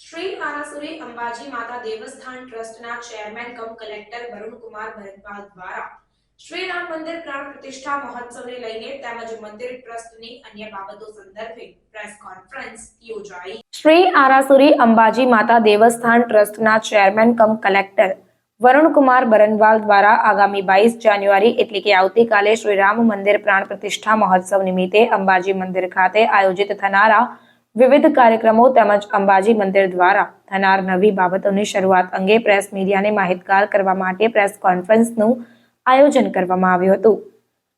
શ્રી આરાસુરી અંબાજી માતા દેવસ્થાન ટ્રસ્ટના chairman cum collector Varunkumar Bhardwaj દ્વારા શ્રી રામ મંદિર પ્રાણ પ્રતિષ્ઠા મહોત્સવને લઈને તેમજ મંદિર ટ્રસ્ટની અન્ય બાબતો સંદર્ભે પ્રેસ કોન્ફરન્સ યોજાઈ. શ્રી આરાસુરી અંબાજી માતા દેવસ્થાન ટ્રસ્ટના chairman cum collector Varunkumar Baranwal દ્વારા આગામી બાવીસ જાન્યુઆરી એટલે કે આવતીકાલે શ્રી રામ મંદિર પ્રાણ પ્રતિષ્ઠા મહોત્સવ નિમિત્તે અંબાજી મંદિર ખાતે આયોજિત થનારા વિવિધ કાર્યક્રમો તેમજ અંબાજી મંદિર દ્વારા થનાર નવી બાબતોની શરૂઆત અંગે પ્રેસ મીડિયાને માહિતગાર કરવા માટે પ્રેસ કોન્ફરન્સનું આયોજન કરવામાં આવ્યું હતું.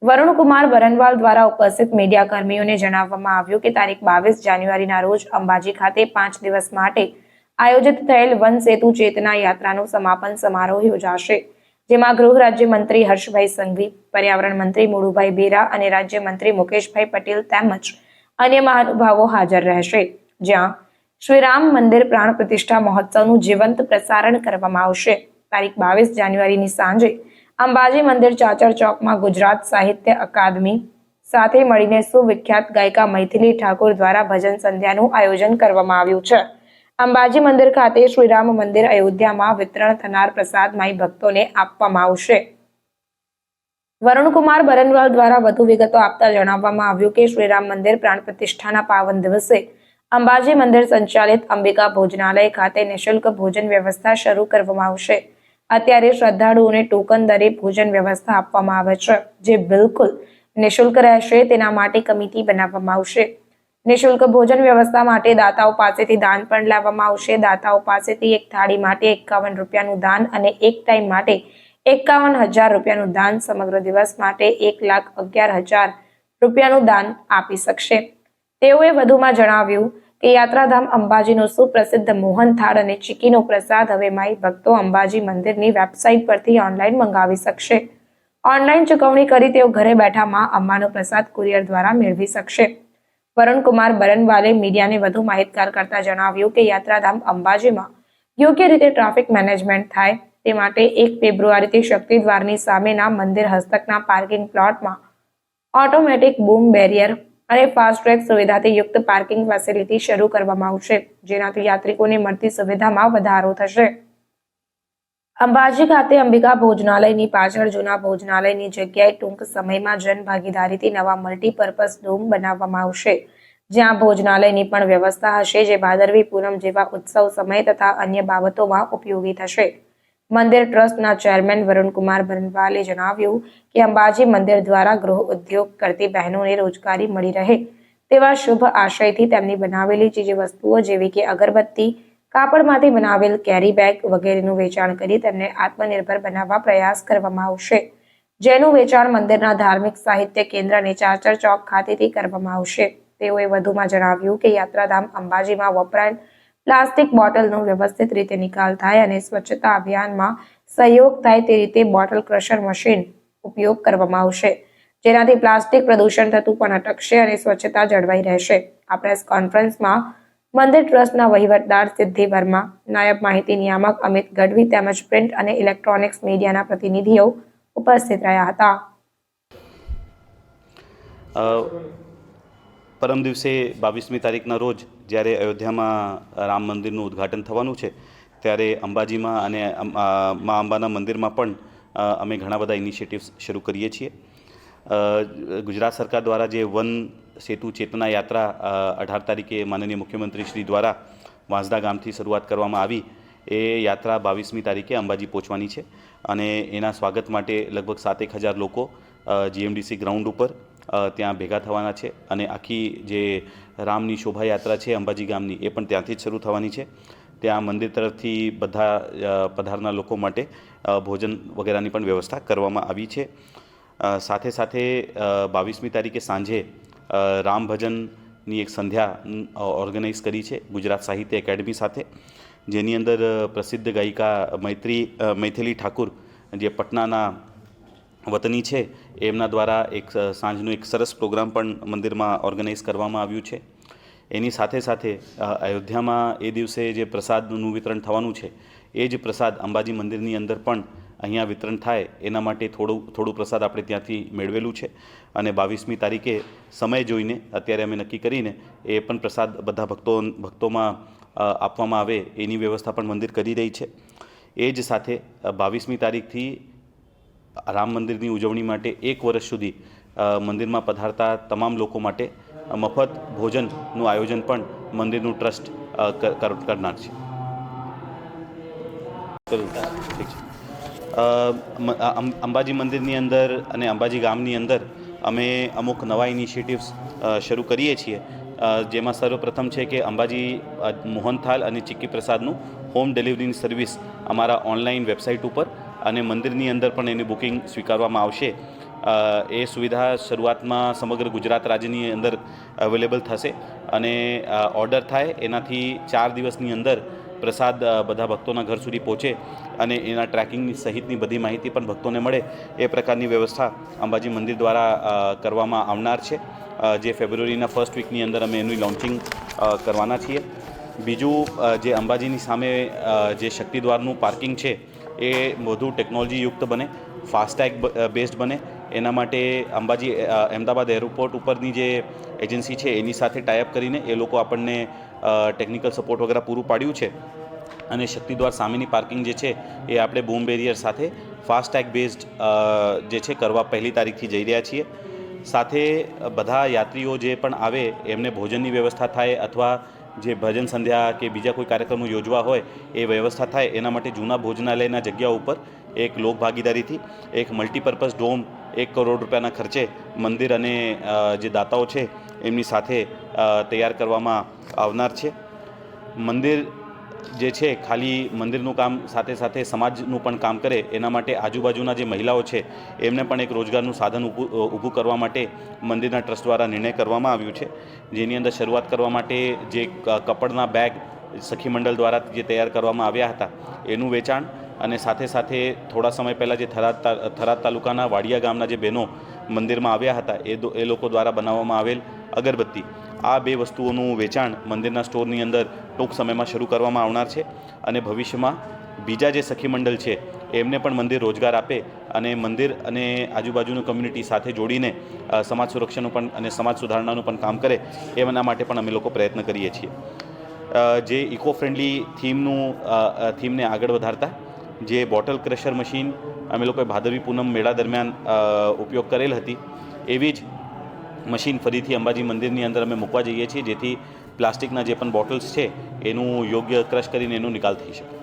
વરુણકુમાર બરનવાલ દ્વારા ઉપસ્થિત મીડિયા કર્મીઓને જણાવવામાં આવ્યું કે તારીખ બાવીસ જાન્યુઆરીના રોજ અંબાજી ખાતે પાંચ દિવસ માટે આયોજિત થયેલ વન સેતુ ચેતના યાત્રાનું સમાપન સમારોહ યોજાશે, જેમાં ગૃહ રાજ્યમંત્રી હર્ષભાઈ સંઘવી, પર્યાવરણ મંત્રી મુળુભાઈ બેરા અને રાજ્યમંત્રી મુકેશભાઈ પટેલ તેમજ અન્ય મહાનુભાવો હાજર રહેશે. જ્યાં શ્રીરામ મંદિર પ્રાણ પ્રતિષ્ઠા મહોત્સવનું જીવંત પ્રસારણ કરવામાં આવશે. તારીખ બાવીસ જાન્યુઆરીની સાંજે અંબાજી મંદિર ચાચર ચોકમાં ગુજરાત સાહિત્ય અકાદમી સાથે મળીને સુવિખ્યાત ગાયિકા મૈથિલી ઠાકોર દ્વારા ભજન સંધ્યાનું આયોજન કરવામાં આવ્યું છે. અંબાજી મંદિર ખાતે શ્રી રામ મંદિર અયોધ્યામાં વિતરણ થનાર પ્રસાદ માઈ ભક્તોને આપવામાં આવશે. વરુણકુમાર બરનવાલ દ્વારા વધુ વિગતો આપતા જણાવવામાં આવ્યું કે શ્રીરામ મંદિર પ્રાણ પ્રતિષ્ઠાના પાવન દિવસે અંબાજી મંદિર સંચાલિત અંબિકા ભોજનાલય ખાતે નિઃશુલ્ક ભોજન વ્યવસ્થા શરૂ કરવામાં આવશે. અત્યારે શ્રદ્ધાળુઓને ટોકન દરે ભોજન વ્યવસ્થા આપવામાં આવે છે, જે બિલકુલ નિઃશુલ્ક રહેશે તેના માટે કમિટી બનાવવામાં આવશે. નિઃશુલ્ક ભોજન વ્યવસ્થા માટે દાતાઓ પાસેથી દાન પણ લાવવામાં આવશે. દાતાઓ પાસેથી એક થાળી માટે એકાવન રૂપિયાનું દાન અને એક ટાઈમ માટે એકાવન હજાર રૂપિયાનું દાન સમગ્ર દિવસ માટે એક લાખ અગિયાર હજાર રૂપિયાનું દાન આપી શકશે. તેઓએ વધુમાં જણાવ્યું કે યાત્રાધામ અંબાજીનો સુપ્રસિદ્ધ મોહન થાળ અને ચીકીનો પ્રસાદ હવે માઈ ભક્તો અંબાજી મંદિરની વેબસાઇટ પરથી ઓનલાઈન મંગાવી શકશે. ઓનલાઈન ચૂકવણી કરી તેઓ ઘરે બેઠા માં અંબાનો પ્રસાદ કુરિયર દ્વારા મેળવી શકશે. વરુણકુમાર બરનવાલે મીડિયાને વધુ માહિતગાર કરતા જણાવ્યું કે યાત્રાધામ અંબાજીમાં યોગ્ય રીતે ટ્રાફિક મેનેજમેન્ટ થાય તે માટે એક ફેબ્રુઆરીથી શક્તિ દ્વારની સામેના મંદિર હસ્તકના પાર્કિંગ પ્લોટમાં ઓટોમેટિક બૂમ બેરિયર અને ફાસ્ટ્રેક સુવિધાથી યુક્ત પાર્કિંગ ફેસિલિટી શરૂ કરવામાં આવશે, જેનાથી યાત્રિકોને મળતી સુવિધામાં વધારો થશે. અંબાજી ખાતે અંબિકા ભોજનાલયની પાછળ જૂના ભોજનાલયની જગ્યાએ ટૂંક સમયમાં જનભાગીદારીથી નવા મલ્ટીપર્પઝ ડોમ બનાવવામાં આવશે, જ્યાં ભોજનાલયની પણ વ્યવસ્થા હશે, જે ભાદરવી પૂનમ જેવા ઉત્સવ સમય તથા અન્ય બાબતોમાં ઉપયોગી થશે. મંદિર ટ્રસ્ટના ચેરમેન વરુણકુમાર ભરનવાલે જણાવ્યું કે અંબાજી મંદિર દ્વારા ગૃહ ઉદ્યોગ કરતી બહેનોને રોજગારી મળી રહે તેવા શુભ આશયથી તેમની બનાવેલી ચીજ વસ્તુઓ જેવી કે અગરબત્તી, કાપડમાંથી બનાવેલ કેરી બેગ વગેરેનું વેચાણ કરી તેમને આત્મનિર્ભર બનાવવા પ્રયાસ કરવામાં આવશે, જેનું વેચાણ મંદિરના ધાર્મિક સાહિત્ય કેન્દ્ર અને ચાચર ચોક ખાતેથી કરવામાં આવશે. તેઓએ વધુમાં જણાવ્યું કે યાત્રાધામ અંબાજીમાં વપરાયેલ પ્લાસ્ટિક બોટલનો વ્યવસ્થિત રીતે નિકાલ થાય અને સ્વચ્છતા અભિયાનમાં સહયોગ થાય તે રીતે બોટલ ક્રશર મશીન ઉપયોગ કરવામાં આવશે. જેનાથી પ્લાસ્ટિક પ્રદૂષણ થતું પણ અટકશે અને સ્વચ્છતા જળવાઈ રહેશે. આ પ્રેસ કોન્ફરન્સમાં મંદિર ટ્રસ્ટના વહીવટદાર સિદ્ધિ વર્મા નાયબ માહિતી નિયામક અમિત ગઢવી તેમજ પ્રિન્ટ અને ઇલેક્ટ્રોનિક્સ મીડિયાના પ્રતિનિધિઓ ઉપસ્થિત રહ્યા હતા. પરમ દિવસે બાવીસમી તારીખના રોજ જ્યારે અયોધ્યામાં રામ મંદિરનું ઉદ્ઘાટન થવાનું છે, ત્યારે અંબાજીમાં અને મા અંબાના મંદિરમાં પણ અમે ઘણા બધા ઇનિશિયેટિવ્સ શરૂ કરીએ છીએ. ગુજરાત સરકાર દ્વારા જે વન સેતુ ચેતના યાત્રા અઢાર તારીખે માનનીય મુખ્યમંત્રી શ્રી દ્વારા વાંસદા ગામથી શરૂઆત કરવામાં આવી, એ યાત્રા બાવીસમી તારીખે અંબાજી પહોંચવાની છે. અને એના સ્વાગત માટે લગભગ સાતેક હજાર લોકો જીએમડીસી ગ્રાઉન્ડ ઉપર ત્યાં ભેગા થવાના છે અને આખી જે રામની શોભાયાત્રા છે અંબાજી ગામની એ પણ ત્યાંથી જ શરૂ થવાની છે. ત્યાં મંદિર તરફથી બધા પધારના લોકો માટે ભોજન વગેરેની પણ વ્યવસ્થા કરવામાં આવી છે. સાથે સાથે બાવીસમી તારીખે સાંજે રામ ભજનની એક સંધ્યા ઓર્ગેનાઇઝ કરી છે ગુજરાત સાહિત્ય એકેડમી સાથે, જેની અંદર પ્રસિદ્ધ ગાયિકા મૈત્રી મૈથિલી ઠાકુર, જે પટનાના વતની છે. એમના દ્વારા એક સાંજનો એક સરસ પ્રોગ્રામ પણ મંદિરમાં ઓર્ગેનાઇઝ કરવામાં આવ્યું છે. એની સાથે સાથે અયોધ્યામાં એ દિવસે જે પ્રસાદનું વિતરણ થવાનું છે, એ જ પ્રસાદ અંબાજી મંદિરની અંદર પણ અહીંયા વિતરણ થાય. એના માટે થોડું થોડું પ્રસાદ આપણે ત્યાંથી મેળવેલું છે. અને બાવીસમી તારીખે સમય જોઈને અત્યારે અમે નક્કી કરીને એ પણ પ્રસાદ બધા ભક્તો, ભક્તોમાં આપવામાં આવે એની વ્યવસ્થા પણ મંદિર કરી રહી છે. એ જ સાથે બાવીસમી તારીખથી રામ મંદિરની ઉજવણી માટે એક વર્ષ સુધી મંદિરમાં પધારતા તમામ લોકો માટે મફત ભોજનનું આયોજન પણ મંદિરનું ટ્રસ્ટ કર- કર- કરનાર છે. ઠીક છે. અંબાજી મંદિરની અંદર અને અંબાજી ગામની અંદર અમે અમુક નવા ઇનિશિયેટિવ્સ શરૂ કરીએ છીએ. જેમાં સર્વપ્રથમ છે કે અંબાજી મોહનથાલ અને ચિક્કી પ્રસાદનું હોમ ડિલિવરીની સર્વિસ અમારા ઓનલાઈન વેબસાઇટ ઉપર અને મંદિરની અંદર પણ એની બુકિંગ સ્વીકારવામાં આવશે. એ સુવિધા શરૂઆતમાં સમગ્ર ગુજરાત રાજ્યની અંદર અવેલેબલ થશે અને ઓર્ડર થાય એનાથી ચાર દિવસની અંદર પ્રસાદ બધા ભક્તોના ઘર સુધી પહોંચે અને એના ટ્રેકિંગની સહિતની બધી માહિતી પણ ભક્તોને મળે એ પ્રકારની વ્યવસ્થા અંબાજી મંદિર દ્વારા કરવામાં આવનાર છે. જે ફેબ્રુઆરીના ફર્સ્ટ વીકની અંદર અમે એનું લોન્ચિંગ કરવાના છીએ. બીજું જે અંબાજીની સામે જે શક્તિદ્વારનું પાર્કિંગ છે એ વધુ ટેકનોલોજીયુક્ત બને ફાસ્ટેગ બેઝડ બને. એના માટે અંબાજી અમદાવાદ એરપોર્ટ ઉપરની જે એજન્સી છે, એની સાથે ટાઈઅપ કરીને એ લોકો આપણને ટેકનિકલ સપોર્ટ વગેરે પૂરું પાડ્યું છે. અને શક્તિદ્વાર સામેની પાર્કિંગ જે છે, એ આપણે બૂમ બેરિયર સાથે ફાસ્ટેગ બેઝડ જે છે, કરવા પહેલી તારીખથી જઈ રહ્યા છીએ. સાથે બધા યાત્રીઓ જે પણ આવે, એમને ભોજનની વ્યવસ્થા થાય અથવા જે ભજન સંધ્યા કે બીજા કોઈ કાર્યક્રમો યોજવા હોય એ વ્યવસ્થા થાય, એના માટે જૂના ભોજનાલયના જગ્યા ઉપર એક લોક ભાગીદારીથી એક મલ્ટીપર્પઝ ડોમ, એક કરોડ રૂપિયાના ખર્ચે મંદિર અને જે દાતાઓ છે, એમની સાથે તૈયાર કરવામાં આવનાર છે. મંદિર જે છે, ખાલી મંદિરનું કામ સાથે સાથે સમાજનું પણ કામ કરે, એના માટે આજુબાજુના જે મહિલાઓ છે, એમને પણ એક રોજગારનું સાધન ઊભું કરવા માટે મંદિરના ટ્રસ્ટ દ્વારા નિર્ણય કરવામાં આવ્યું છે. જેની અંદર શરૂઆત કરવા માટે જે કપડના બેગ સખી મંડળ દ્વારા જે તૈયાર કરવામાં આવ્યા હતા, એનું વેચાણ અને સાથે સાથે થોડા સમય પહેલાં જે થરાદ થરાદ તાલુકાના વાડિયા ગામના જે બહેનો મંદિરમાં આવ્યા હતા, એ એ લોકો દ્વારા બનાવવામાં આવેલ અગરબત્તી. આ બે વસ્તુઓનું વેચાણ મંદિરના સ્ટોરની અંદર ટૂંક સમયમાં શરૂ કરવામાં આવનાર છે અને ભવિષ્યમાં બીજા જે સખી મંડળ છે, એમને પણ મંદિર રોજગાર આપે અને મંદિર અને આજુબાજુનું કમ્યુનિટી સાથે જોડીને સમાજ સુરક્ષાનું પણ અને સમાજ સુધારણાનું પણ કામ કરે, એમના માટે પણ અમે લોકો પ્રયત્ન કરીએ છીએ. જે ઇકો ફ્રેન્ડલી થીમનું થીમને આગળ વધારતા, જે બોટલ ક્રશર મશીન અમે લોકોએ ભાદરવી પૂનમ મેળા દરમિયાન ઉપયોગ કરેલ હતી, એવી જ મશીન ફરીથી અંબાજી મંદિરની અંદર અમે મૂકવા જઈએ છીએ, જેથી પ્લાસ્ટિકના જે પણ બોટલ્સ છે, એનું યોગ્ય ક્રશ કરીને એનો નિકાલ થઈ શકે.